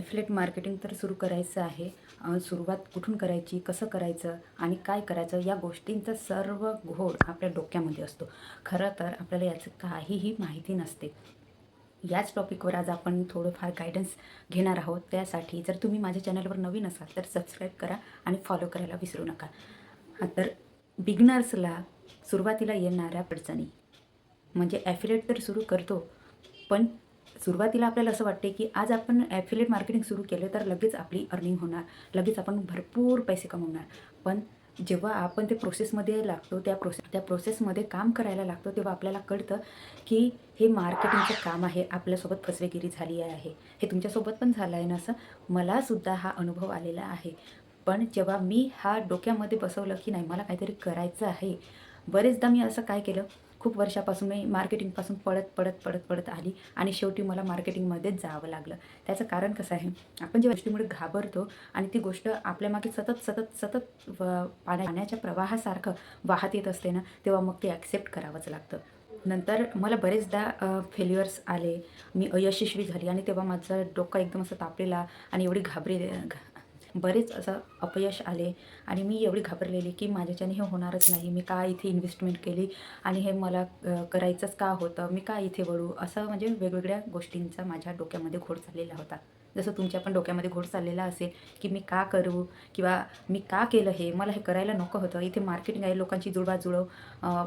Affiliate marketing तर सुरू करायचं आहे. सुरुवात कुठून करायची कसं करायचं आणि काय करायचं या गोष्टींचा सर्व घोळ आपल्या डोक्यामध्ये असतो. खरं तर आपल्याला याचं काहीही माहिती नसते. याच टॉपिकवर आज आपण थोडंफार गायडन्स घेणार आहोत. त्यासाठी जर तुम्ही माझ्या चॅनलवर नवीन असाल तर सबस्क्राईब करा आणि फॉलो करायला विसरू नका. तर बिगनर्सला सुरुवातीला येणाऱ्या अडचणी. म्हणजे ॲफिलेट तर सुरू करतो पण सुरुवातीला आपल्याला असं वाटते की आज आपण ॲफिलेट मार्केटिंग सुरू केलं तर लगेच आपली अर्निंग होणार. लगेच आपण भरपूर पैसे कमवणार. पण जेव्हा आपण ते प्रोसेसमध्ये लागतो त्या प्रोसेस त्या प्रोसेसमध्ये काम करायला लागतो तेव्हा आपल्याला कळतं की हे मार्केटिंगचं काम आहे. आपल्यासोबत फसवेगिरी झाली आहे. हे तुमच्यासोबत पण झालं आहे ना असं? मलासुद्धा हा अनुभव आलेला आहे. पण जेव्हा मी हा डोक्यामध्ये बसवलं की नाही मला काहीतरी करायचं आहे. बरेचदा मी असं काय केलं? खूप वर्षापासून मी मार्केटिंगपासून पळत पळत पळत पळत आली आणि शेवटी मला मार्केटिंगमध्येच जावं लागलं. त्याचं कारण कसं आहे? आपण ज्या गोष्टीमुळे घाबरतो आणि ती गोष्ट आपल्या मागे सतत सतत सतत व- पाण्याच्या प्रवाहासारखं वाहत येत असते ना तेव्हा मग ते ॲक्सेप्ट करावंच लागतं. नंतर मला बरेचदा फेल्युअर्स आले. मी अयशस्वी झाली आणि तेव्हा माझं डोकं एकदम असं तापलेला आणि एवढी घाबरी बरेच असं अपयश आले आणि मी एवढी घाबरलेली की माझ्याच्याने हे होणारच नाही. मी का इथे इन्व्हेस्टमेंट केली आणि हे मला करायचंच का होतं? मी का इथे वळू? असं म्हणजे वेगवेगळ्या गोष्टींचा माझ्या डोक्यामध्ये घोड चाललेला होता. जसं तुमच्या पण डोक्यामध्ये घोड चाललेला असेल की मी का करू किंवा मी का केलं हे? मला हे करायला नको होतं. इथे मार्केटिंग आहे लोकांची जुळवाजुळव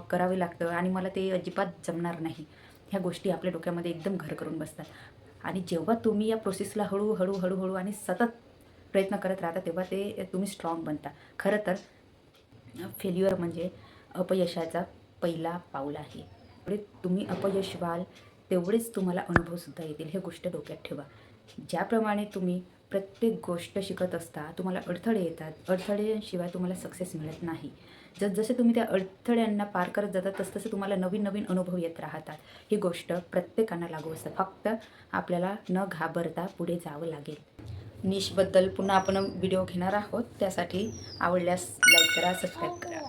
करावी लागतं आणि मला ते अजिबात जमणार नाही. ह्या गोष्टी आपल्या डोक्यामध्ये एकदम घर करून बसतात. आणि जेव्हा तुम्ही या प्रोसेसला हळूहळू हळूहळू आणि सतत प्रयत्न करत राहता तेव्हा ते तुम्ही स्ट्रॉंग बनता. खरं तर फेल्युअर म्हणजे अपयशाचा पहिला पाऊल आहे. पुढे तुम्ही अपयश व्हाल तेवढेच तुम्हाला अनुभवसुद्धा येतील. हे गोष्ट डोक्यात ठेवा. ज्याप्रमाणे तुम्ही प्रत्येक गोष्ट शिकत असता तुम्हाला अडथळे येतात. अडथळ्यांशिवाय तुम्हाला सक्सेस मिळत नाही. जस जसे तुम्ही त्या अडथळ्यांना पार करत जातात तसतसे तुम्हाला नवीन नवीन अनुभव येत राहतात. ही गोष्ट प्रत्येकांना लागू असतं. फक्त आपल्याला न घाबरता पुढे जावं लागेल. निशबद्दल पुन्हा आपण व्हिडिओ घेणार आहोत. त्यासाठी आवडल्यास लाईक करा सबस्क्राईब करा.